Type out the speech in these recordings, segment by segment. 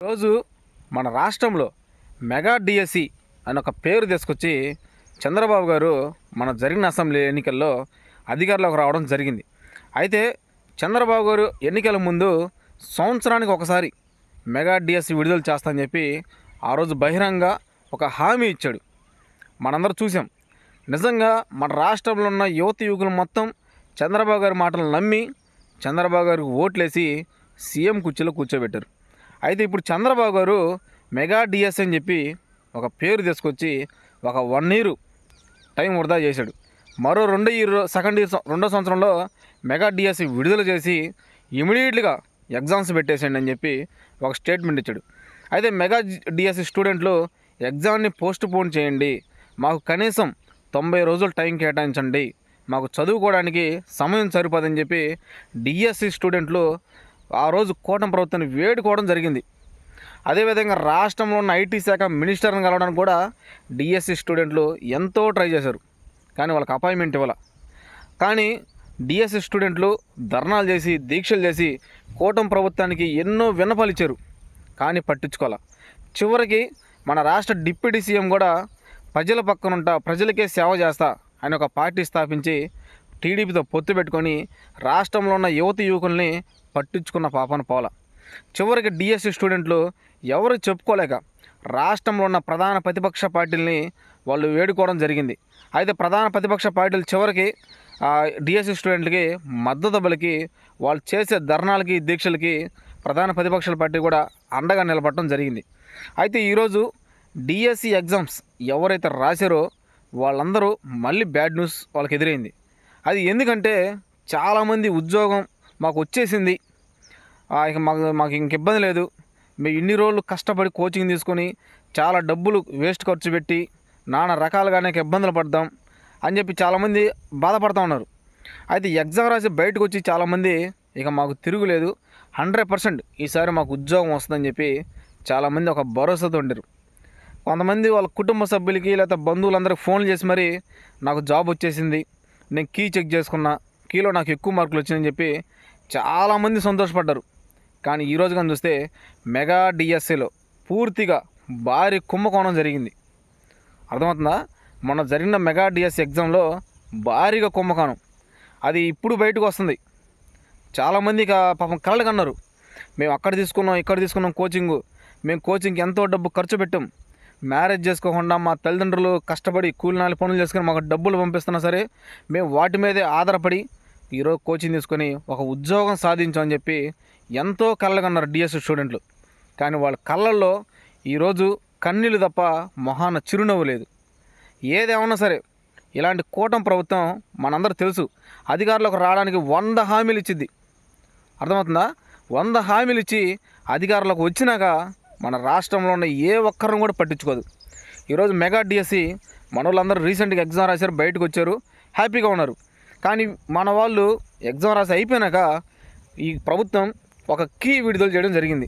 రోజు మన రాష్ట్రంలో మెగా డిఎస్సి అని ఒక పేరు తీసుకొచ్చి చంద్రబాబు గారు మన జరిగిన అసెంబ్లీ ఎన్నికల్లో అధికారంలోకి రావడం జరిగింది. అయితే చంద్రబాబు గారు ఎన్నికల ముందు సంవత్సరానికి ఒకసారి మెగా డిఎస్సి విడుదల చేస్తానని చెప్పి ఆ రోజు బహిరంగ ఒక హామీ ఇచ్చాడు. మనందరూ చూసాం నిజంగా మన రాష్ట్రంలో ఉన్న యువత యువకులు మొత్తం చంద్రబాబు గారి మాటలు నమ్మి చంద్రబాబు గారికి ఓట్లేసి సీఎం కుర్చీలో కూర్చోబెట్టారు. అయితే ఇప్పుడు చంద్రబాబు గారు మెగా డిఎస్ అని చెప్పి ఒక పేరు తీసుకొచ్చి ఒక వన్ ఇయర్ టైం వృధా చేశాడు. మరో రెండో ఇయర్ సెకండ్ ఇయర్ రెండో సంవత్సరంలో మెగా డిఎస్సి విడుదల చేసి ఇమీడియట్గా ఎగ్జామ్స్ పెట్టేసేయండి అని చెప్పి ఒక స్టేట్మెంట్ ఇచ్చాడు. అయితే మెగా డిఎస్సి స్టూడెంట్లు ఎగ్జామ్ని పోస్ట్ పోన్ చేయండి. మాకు కనీసం తొంభై రోజులు టైం కేటాయించండి. మాకు చదువుకోవడానికి సమయం సరిపోదని చెప్పి డిఎస్సి స్టూడెంట్లు ఆ రోజు కూటమి ప్రభుత్వాన్ని వేడుకోవడం జరిగింది. అదేవిధంగా రాష్ట్రంలో ఉన్న ఐటీ శాఖ మినిస్టర్ని కలవడానికి కూడా డిఎస్సి స్టూడెంట్లు ఎంతో ట్రై చేశారు. కానీ వాళ్ళకి అపాయింట్మెంట్ ఇవ్వాల. కానీ డిఎస్సి స్టూడెంట్లు ధర్నాలు చేసి దీక్షలు చేసి కూటమి ప్రభుత్వానికి ఎన్నో విన్నపాలు ఇచ్చారు. కానీ పట్టించుకోవాల. చివరికి మన రాష్ట్ర డిప్యూటీ సీఎం కూడా ప్రజల పక్కనుంటా ప్రజలకే సేవ చేస్తా అని ఒక పార్టీ స్థాపించి టీడీపీతో పొత్తు పెట్టుకొని రాష్ట్రంలో ఉన్న యువత యువకుల్ని పట్టించుకున్న పాపన పోల చివరికి డిఎస్సి స్టూడెంట్లు ఎవరు చెప్పుకోలేక రాష్ట్రంలో ఉన్న ప్రధాన ప్రతిపక్ష పార్టీలని వాళ్ళు వేడుకోవడం జరిగింది. అయితే ప్రధాన ప్రతిపక్ష పార్టీలు చివరికి డిఎస్సి స్టూడెంట్లకి మద్దతు బలికి వాళ్ళు చేసే ధర్నాలకి దీక్షలకి ప్రధాన ప్రతిపక్షాల పార్టీ కూడా అండగా నిలబడటం జరిగింది. అయితే ఈరోజు డిఎస్సి ఎగ్జామ్స్ ఎవరైతే రాశారో వాళ్ళందరూ మళ్ళీ బ్యాడ్ న్యూస్ వాళ్ళకి ఎదురైంది. అది ఎందుకంటే చాలామంది ఉద్యోగం మాకు వచ్చేసింది. ఇక మాకు మాకు ఇంక ఇబ్బంది లేదు. మేము ఇన్ని రోజులు కష్టపడి కోచింగ్ తీసుకొని చాలా డబ్బులు వేస్ట్ ఖర్చు పెట్టి నానా రకాలుగా అనేక ఇబ్బందులు పడదాం అని చెప్పి చాలామంది బాధపడుతూ ఉన్నారు. అయితే ఎగ్జామ్ రాసి బయటకు వచ్చి చాలామంది ఇక మాకు తిరుగులేదు. హండ్రెడ్ పర్సెంట్ ఈసారి మాకు ఉద్యోగం వస్తుందని చెప్పి చాలామంది ఒక భరోసాతో ఉండరు కొంతమంది వాళ్ళ కుటుంబ సభ్యులకి లేకపోతే బంధువులందరికీ ఫోన్లు చేసి మరి నాకు జాబ్ వచ్చేసింది. నేను కీ చెక్ చేసుకున్నా. కీలో నాకు ఎక్కువ మార్కులు వచ్చినాయని చెప్పి చాలామంది సంతోషపడ్డారు. కానీ ఈరోజు కానీ చూస్తే మెగా డిఎస్ఏలో పూర్తిగా భారీ కుంభకోణం జరిగింది. అర్థమవుతుందా? మొన్న జరిగిన మెగా డిఎస్ ఎగ్జామ్లో భారీగా కుంభకోణం. అది ఇప్పుడు బయటకు వస్తుంది. చాలామంది ఇక పాపం కలలు కన్నారు. మేము అక్కడ తీసుకున్నాం ఇక్కడ తీసుకున్నాం కోచింగ్ మేము కోచింగ్కి ఎంతో డబ్బు ఖర్చు పెట్టాం. మ్యారేజ్ చేసుకోకుండా మా తల్లిదండ్రులు కష్టపడి కూలినాలి పనులు చేసుకుని మాకు డబ్బులు పంపిస్తున్నా సరే మేము వాటి మీదే ఆధారపడి ఈరోజు కోచింగ్ తీసుకొని ఒక ఉద్యోగం సాధించామని చెప్పి ఎంతో కళ్ళగన్నారు డిఎస్ స్టూడెంట్లు. కానీ వాళ్ళ కళ్ళల్లో ఈరోజు కన్నీళ్ళు తప్ప మొహాన చిరునవ్వు లేదు. ఏదేమన్నా సరే ఇలాంటి కూటమి ప్రభుత్వం మనందరూ తెలుసు అధికారులకు రావడానికి వంద హామీలు ఇచ్చింది అర్థమవుతుందా? వంద హామీలు ఇచ్చి అధికారులకు వచ్చినాక మన రాష్ట్రంలో ఉన్న ఏ ఒక్కరిని కూడా పట్టించుకోదు. ఈరోజు మెగా డిఎస్సి మన వాళ్ళందరూ రీసెంట్గా ఎగ్జామ్ రాశారు బయటకు వచ్చారు హ్యాపీగా ఉన్నారు. కానీ మన వాళ్ళు ఎగ్జామ్ రాసి అయిపోయినాక ఈ ప్రభుత్వం ఒక కీ విడుదల చేయడం జరిగింది.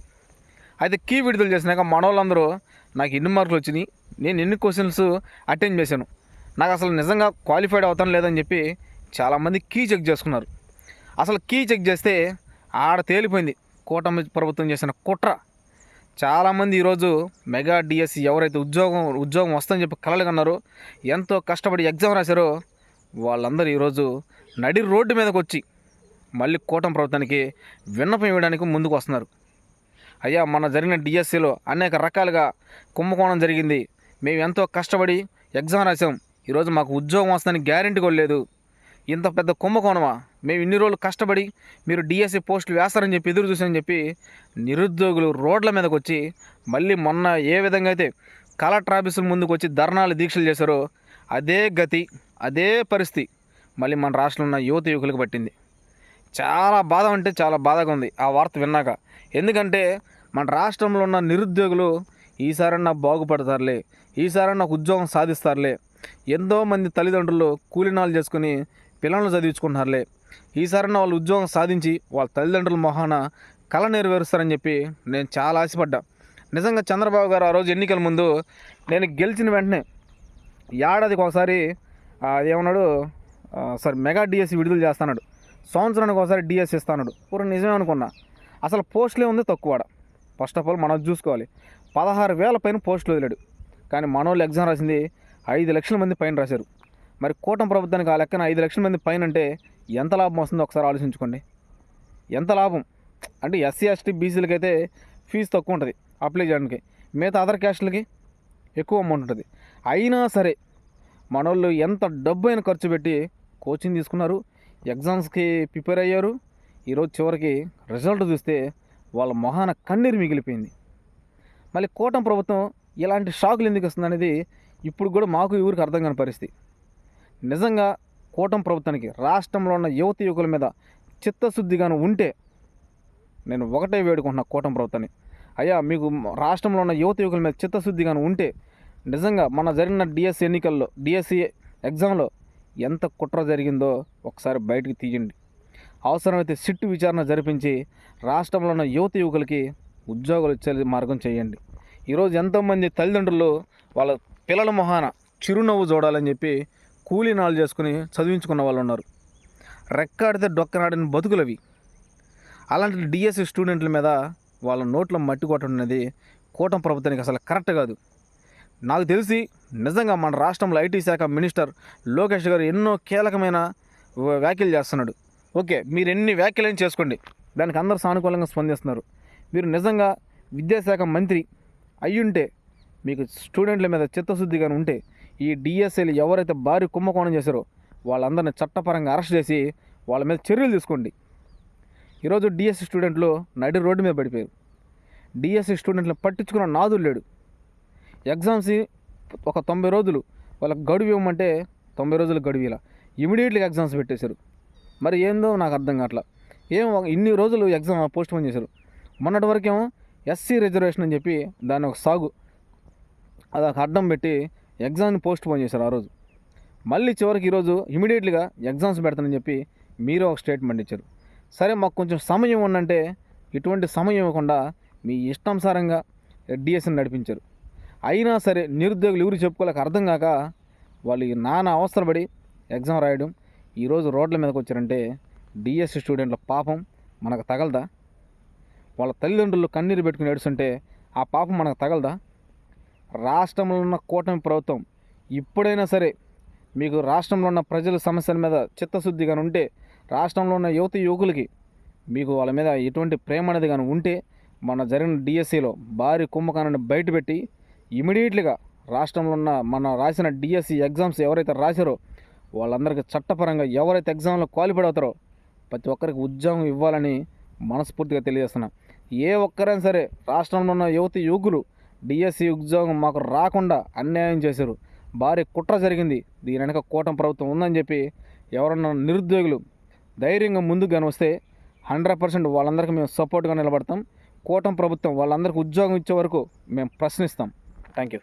అయితే కీ విడుదల చేసినాక మన వాళ్ళందరూ నాకు ఎన్ని మార్కులు వచ్చినాయి నేను ఎన్ని క్వశ్చన్స్ అటెండ్ చేశాను నాకు అసలు నిజంగా క్వాలిఫైడ్ అవుతాను లేదని చెప్పి చాలామంది కీ చెక్ చేసుకున్నారు. అసలు కీ చెక్ చేస్తే ఆడ తేలిపోయింది. కూటమి ప్రభుత్వం చేసిన కుట్ర. చాలామంది ఈరోజు మెగా డిఎస్సి ఎవరైతే ఉద్యోగం ఉద్యోగం వస్తుందని చెప్పి కలలు కన్నారో ఎంతో కష్టపడి ఎగ్జామ్ రాశారో వాళ్ళందరూ ఈరోజు నడి రోడ్డు మీదకి వచ్చి మళ్ళీ కూటమి ప్రభుత్వానికి విన్నపం ఇవ్వడానికి ముందుకు వస్తున్నారు. అయ్యా మన జరిగిన డిఎస్సిలో అనేక రకాలుగా కుంభకోణం జరిగింది. మేము ఎంతో కష్టపడి ఎగ్జామ్ రాసాం ఈరోజు మాకు ఉద్యోగం వస్తుందని గ్యారెంటీ కూడా లేదు. ఇంత పెద్ద కుంభకోణమా? మేము ఇన్ని రోజులు కష్టపడి మీరు డిఎస్సి పోస్టులు వేస్తారని చెప్పి ఎదురు చూసారని చెప్పి నిరుద్యోగులు రోడ్ల మీదకి వచ్చి మళ్ళీ మొన్న ఏ విధంగా అయితే కలెక్టర్ ఆఫీసుల ముందుకు వచ్చి ధర్నాలు దీక్షలు చేశారో అదే గతి అదే పరిస్థితి మళ్ళీ మన రాష్ట్రంలో ఉన్న యువత యువకులకు పట్టింది. చాలా బాధ అంటే చాలా బాధగా ఉంది ఆ వార్త విన్నాక. ఎందుకంటే మన రాష్ట్రంలో ఉన్న నిరుద్యోగులు ఈసారన్నా బాగుపడతారులే ఈసారన్నా ఉద్యోగం సాధిస్తారులే. ఎంతోమంది తల్లిదండ్రులు కూలినాలు చేసుకుని పిల్లలను చదివించుకుంటున్నారులే. ఈసారన్నా వాళ్ళు ఉద్యోగం సాధించి వాళ్ళ తల్లిదండ్రుల మొహాన కళ నెరవేరుస్తారని చెప్పి నేను చాలా ఆశపడ్డా. నిజంగా చంద్రబాబు గారు ఆ రోజు ఎన్నికల ముందు నేను గెలిచిన వెంటనే ఏడాదికి ఒకసారి అదేమన్నాడు ఏమన్నాడు సారీ మెగా డిఎస్సి విడుదల చేస్తున్నాడు సంవత్సరానికి ఒకసారి డిఎస్సి ఇస్తాడు పూర్వం నిజమే అనుకున్నా. అసలు పోస్టులే ఉంది తక్కువ ఫస్ట్ ఆఫ్ ఆల్ మనం చూసుకోవాలి. పదహారు వేల పైన పోస్టులు వదిలాడు. కానీ మనోళ్ళు ఎగ్జామ్ రాసింది ఐదు లక్షల మంది పైన రాశారు. మరి కూటమి ప్రభుత్వానికి ఆ లెక్కన ఐదు లక్షల మంది పైన అంటే ఎంత లాభం వస్తుందో ఒకసారి ఆలోచించుకోండి. ఎంత లాభం? అంటే ఎస్సీ ఎస్టీ బీసీలకి అయితే ఫీజు తక్కువ ఉంటుంది అప్లై చేయడానికి. మిగతా అదర్ క్యాస్ట్లకి ఎక్కువ అమౌంట్ ఉంటుంది. అయినా సరే మనోళ్ళు ఎంత డబ్బు అయినా ఖర్చు పెట్టి కోచింగ్ తీసుకున్నారు ఎగ్జామ్స్కి ప్రిపేర్ అయ్యారు ఈరోజు చివరికి రిజల్ట్ చూస్తే వాళ్ళ మొహాన కన్నీరు మిగిలిపోయింది. మళ్ళీ కూటమి ప్రభుత్వం ఇలాంటి షాకులు ఎందుకు వస్తుంది అనేది ఇప్పుడు కూడా మాకు ఎవరికి ఊరికి అర్థం కాని పరిస్థితి. నిజంగా కూటమి ప్రభుత్వానికి రాష్ట్రంలో ఉన్న యువతి యువకుల మీద చిత్తశుద్ధిగాను ఉంటే నేను ఒకటే వేడుకుంటున్నా కూటమి ప్రభుత్వాన్ని. అయ్యా మీకు రాష్ట్రంలో ఉన్న యువత యువకుల మీద చిత్తశుద్ధిగాను ఉంటే నిజంగా మన జరిగిన డిఎస్సి ఎన్నికల్లో డిఎస్సి ఎగ్జామ్లో ఎంత కుట్ర జరిగిందో ఒకసారి బయటికి తీయండి. అవసరమైతే సిట్టు విచారణ జరిపించి రాష్ట్రంలో ఉన్న యువత యువకులకి ఉద్యోగాలు ఇచ్చే మార్గం చేయండి. ఈరోజు ఎంతోమంది తల్లిదండ్రులు వాళ్ళ పిల్లల మొహాన చిరునవ్వు చూడాలని చెప్పి కూలీ నాలు చేసుకుని చదివించుకున్న వాళ్ళు ఉన్నారు. రెక్కాడితే డొక్కనాడిన బతుకులవి. అలాంటి డిఎస్సి స్టూడెంట్ల మీద వాళ్ళ నోట్లో మట్టి కొట్టడం అనేది కూటమి ప్రభుత్వానికి అసలు కరెక్ట్ కాదు. నాకు తెలిసి నిజంగా మన రాష్ట్రంలో ఐటీ శాఖ మినిస్టర్ లోకేష్ గారు ఎన్నో కీలకమైన వ్యాఖ్యలు చేస్తున్నాడు. ఓకే మీరు ఎన్ని వ్యాఖ్యలు చేసుకోండి. దానికి అందరూ సానుకూలంగా స్పందిస్తున్నారు. మీరు నిజంగా విద్యాశాఖ మంత్రి అయ్యుంటే మీకు స్టూడెంట్ల మీద చిత్తశుద్ధిగా ఉంటే ఈ డిఎస్ఏలు ఎవరైతే భారీ కుంభకోణం చేశారో వాళ్ళందరినీ చట్టపరంగా అరెస్ట్ చేసి వాళ్ళ మీద చర్యలు తీసుకోండి. ఈరోజు డిఎస్సి స్టూడెంట్లు నడి రోడ్డు మీద పడిపోయారు. డిఎస్సి స్టూడెంట్లను పట్టించుకున్న నాదులు లేడు. ఎగ్జామ్స్ ఒక తొంభై రోజులు వాళ్ళకి గడువు ఇవ్వమంటే తొంభై రోజులు గడువు ఇలా. ఇమీడియట్లీగా ఎగ్జామ్స్ పెట్టేశారు. మరి ఏందో నాకు అర్థం కావట్లా. ఏం ఇన్ని రోజులు ఎగ్జామ్ పోస్ట్ పోన్ చేశారు. మొన్నటి వరకేమో ఎస్సీ రిజర్వేషన్ అని చెప్పి దాన్ని ఒక సాగు అది ఒక అడ్డం పెట్టి ఎగ్జామ్ని పోస్ట్ పోన్ చేశారు ఆ రోజు. మళ్ళీ చివరికి ఈరోజు ఇమీడియట్లీగా ఎగ్జామ్స్ పెడతానని చెప్పి మీరు ఒక స్టేట్మెంట్ ఇచ్చారు. సరే మాకు కొంచెం సమయం ఉందంటే ఇటువంటి సమయం ఇవ్వకుండా మీ ఇష్టానుసారంగా డిఎస్ఎన్ నడిపించారు. అయినా సరే నిరుద్యోగులు ఎవరు చెప్పుకోలేక అర్థం కాక వాళ్ళు నానా అవసరపడి ఎగ్జామ్ రాయడం ఈరోజు రోడ్ల మీదకి వచ్చారంటే డిఎస్సి స్టూడెంట్ల పాపం మనకు తగలదా? వాళ్ళ తల్లిదండ్రులు కన్నీరు పెట్టుకుని ఏడుస్తుంటే ఆ పాపం మనకు తగలదా? రాష్ట్రంలో ఉన్న కూటమి ప్రభుత్వం ఇప్పుడైనా సరే మీకు రాష్ట్రంలో ఉన్న ప్రజల సమస్యల మీద చిత్తశుద్ధి కానీ ఉంటే రాష్ట్రంలో ఉన్న యువత యువకులకి మీకు వాళ్ళ మీద ఎటువంటి ప్రేమ అనేది కానీ ఉంటే మన జరిగిన డిఎస్సిలో భారీ కుంభకాన్ని బయటపెట్టి ఇమీడియట్లీగా రాష్ట్రంలో ఉన్న మన రాసిన డిఎస్సి ఎగ్జామ్స్ ఎవరైతే రాశారో వాళ్ళందరికీ చట్టపరంగా ఎవరైతే ఎగ్జామ్లో క్వాలిఫైడ్ అవుతారో ప్రతి ఒక్కరికి ఉద్యోగం ఇవ్వాలని మనస్ఫూర్తిగా తెలియజేస్తున్నా. ఏ ఒక్కరైనా సరే రాష్ట్రంలో ఉన్న యువతి యువకులు డిఎస్సి ఉద్యోగం మాకు రాకుండా అన్యాయం చేశారు. భారీ కుట్ర జరిగింది. దీని వెనక కూటమి ప్రభుత్వం ఉందని చెప్పి ఎవరన్నా నిరుద్యోగులు ధైర్యంగా ముందుకు కానీ వస్తే హండ్రెడ్ పర్సెంట్ వాళ్ళందరికీ మేము సపోర్ట్గా నిలబడతాం. కూటమి ప్రభుత్వం వాళ్ళందరికీ ఉద్యోగం ఇచ్చే వరకు మేము ప్రశ్నిస్తాం. Thank you